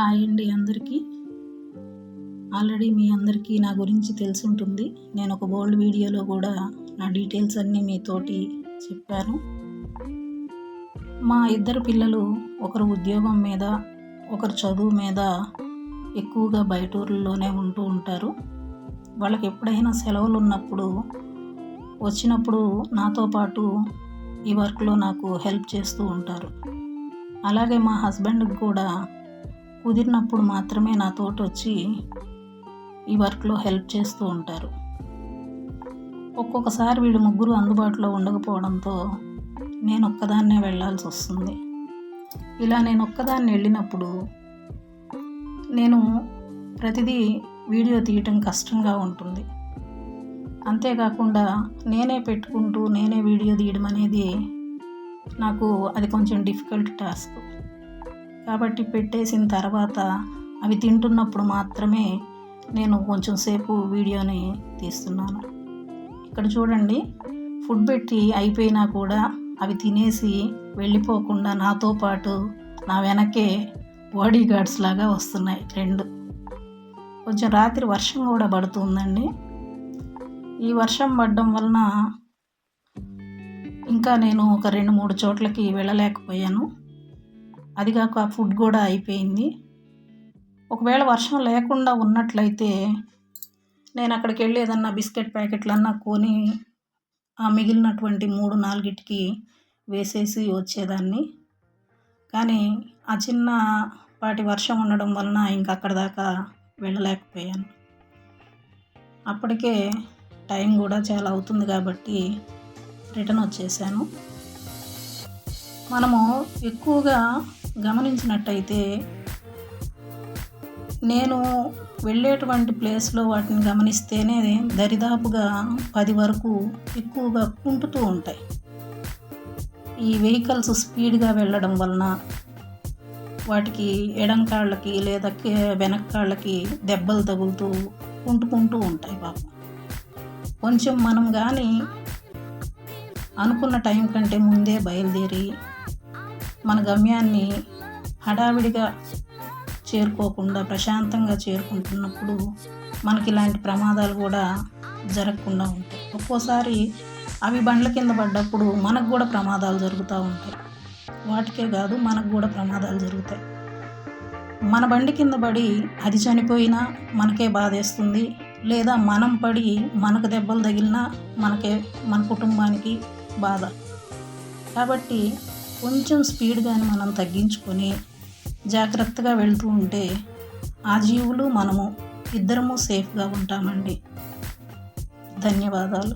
Hi అండి అందరికీ. Already మీ అందరికీ నా గురించి తెలిసి ఉంటుంది నేను ఒక బోల్డ్ వీడియోలో కూడా నా డీటెయిల్స్ అన్నీ మీతోటి చెప్పాను. మా ఇద్దరు పిల్లలు ఒకరు ఉద్యోగం మీద ఒకరు చదువు మీద ఎక్కువగా బయట ఊర్లలోనే ఉంటూ ఉంటారు. వాళ్ళకి ఎప్పుడైనా సెలవులు ఉన్నప్పుడు వచ్చినప్పుడు నాతో పాటు ఈ వర్క్లో నాకు హెల్ప్ చేస్తూ ఉంటారు. అలాగే మా హస్బెండ్కి కూడా కుదిరినప్పుడు మాత్రమే నా తోట వచ్చి ఈ వర్క్లో హెల్ప్ చేస్తూ ఉంటారు. ఒక్కొక్కసారి వీళ్ళు ముగ్గురు అందుబాటులో ఉండకపోవడంతో నేను ఒక్కదాన్నే వెళ్ళాల్సి వస్తుంది. ఇలా నేను ఒక్కదాన్ని వెళ్ళినప్పుడు నేను ప్రతిదీ వీడియో తీయటం కష్టంగా ఉంటుంది. అంతేకాకుండా నేనే పెట్టుకుంటూ నేనే వీడియో తీయడం అనేది నాకు అది కొంచెం డిఫికల్ట్ టాస్క్. కాబట్టి పెట్టేసిన తర్వాత అవి తింటున్నప్పుడు మాత్రమే నేను కొంచెం సేపు వీడియోని తీస్తున్నాను. ఇక్కడ చూడండి ఫుడ్ పెట్టి అయిపోయినా కూడా అవి తినేసి వెళ్ళిపోకుండా నాతో పాటు నా వెనకే బాడీ గార్డ్స్ లాగా వస్తున్నాయి రెండు. కొంచెం రాత్రి వర్షం కూడా పడుతుందండి. ఈ వర్షం పడడం వలన ఇంకా నేను ఒక రెండు మూడు చోట్లకి వెళ్ళలేకపోయాను. అది కాక ఫుడ్ కూడా అయిపోయింది. ఒకవేళ వర్షం లేకుండా ఉన్నట్లయితే నేను అక్కడికి వెళ్ళి ఏదన్నా బిస్కెట్ ప్యాకెట్లన్నా కొని ఆ మిగిలినటువంటి మూడు నాలుగిటికి వేసేసి వచ్చేదాన్ని. కానీ ఆ చిన్న పాటి వర్షం ఉండడం వలన ఇంకా అక్కడ దాకా వెళ్ళలేకపోయాను. అప్పటికే టైం కూడా చాలా అవుతుంది కాబట్టి రిటర్న్ వచ్చేసాను. మనము ఎక్కువగా గమనించినట్టయితే నేను వెళ్ళేటువంటి ప్లేస్లో వాటిని గమనిస్తేనే దరిదాపుగా పది వరకు ఎక్కువగా కుంటుతూ ఉంటాయి. ఈ వెహికల్స్ స్పీడ్గా వెళ్ళడం వలన వాటికి ఎడం కాళ్ళకి లేదా వెనక కాళ్ళకి దెబ్బలు తగులుతూ కుంటుకుంటూ ఉంటాయి పాపం. కొంచెం మనం కానీ అనుకున్న టైం కంటే ముందే బయలుదేరి మన గమ్యాన్ని హడావిడిగా చేరుకోకుండా ప్రశాంతంగా చేరుకుంటున్నప్పుడు మనకి ఇలాంటి ప్రమాదాలు కూడా జరగకుండా ఉంటాయి. ఒక్కోసారి అవి బండ్ల కింద పడ్డప్పుడు మనకు కూడా ప్రమాదాలు జరుగుతూ ఉంటాయి. వాటికే కాదు మనకు కూడా ప్రమాదాలు జరుగుతాయి. మన బండి కింద పడి అది చనిపోయినా మనకే బాధేస్తుంది. లేదా మనం పడి మనకు దెబ్బలు తగిలినా మనకే మన కుటుంబానికి బాధ. కాబట్టి కొంచెం స్పీడ్గాని మనం తగ్గించుకొని జాగ్రత్తగా వెళ్తూ ఉంటే ఆ జీవులు మనము ఇద్దరము సేఫ్గా ఉంటామండి. ధన్యవాదాలు.